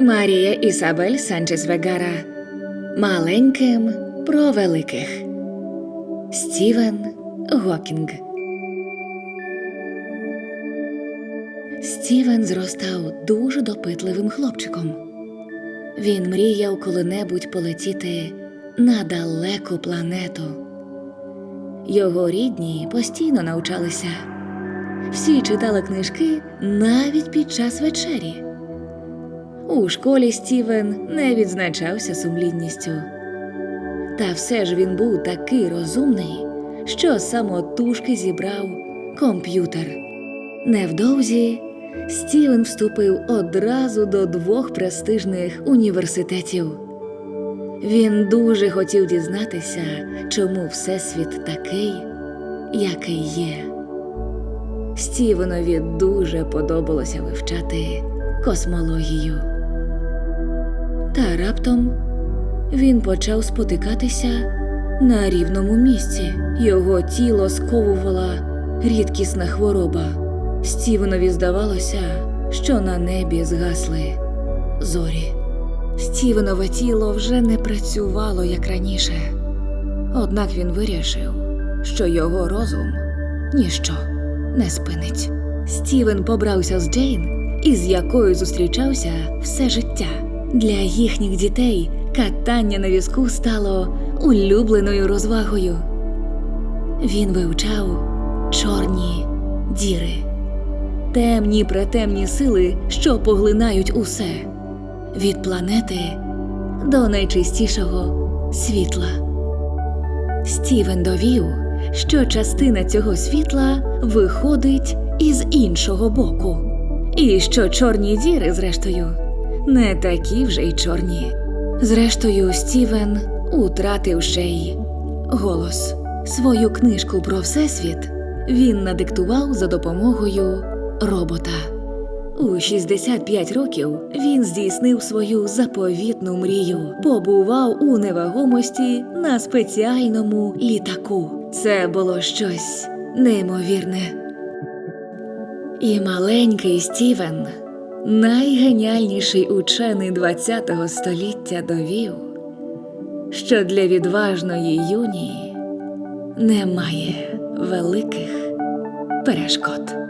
Марія Ісабель Санчес Вегара. Маленьким про великих. Стівен Гокінг. Стівен зростав дуже допитливим хлопчиком. Він мріяв коли-небудь полетіти на далеку планету. Його рідні постійно навчалися. Всі читали книжки навіть під час вечері. У школі Стівен не відзначався сумлінністю. Та все ж він був такий розумний, що самотужки зібрав комп'ютер. Невдовзі Стівен вступив одразу до двох престижних університетів. Він дуже хотів дізнатися, чому Всесвіт такий, який є. Стівенові дуже подобалося вивчати космологію. Та раптом він почав спотикатися на рівному місці. Його тіло сковувала рідкісна хвороба. Стівенові здавалося, що на небі згасли зорі. Стівенове тіло вже не працювало як раніше. Однак він вирішив, що його розум ніщо не спинить. Стівен побрався з Джейн, із якою зустрічався все життя. Для їхніх дітей катання на візку стало улюбленою розвагою. Він вивчав чорні діри, темні претемні сили, що поглинають усе від планети до найчистішого світла. Стівен довів, що частина цього світла виходить із іншого боку, і що чорні діри, зрештою, не такі вже й чорні. Зрештою, Стівен утратив ще й голос. Свою книжку про всесвіт він надиктував за допомогою робота. У 65 років він здійснив свою заповітну мрію, побував у невагомості на спеціальному літаку. Це було щось неймовірне. І маленький Стівен, найгеніальніший учений ХХ століття, довів, що для відважної юнії немає великих перешкод.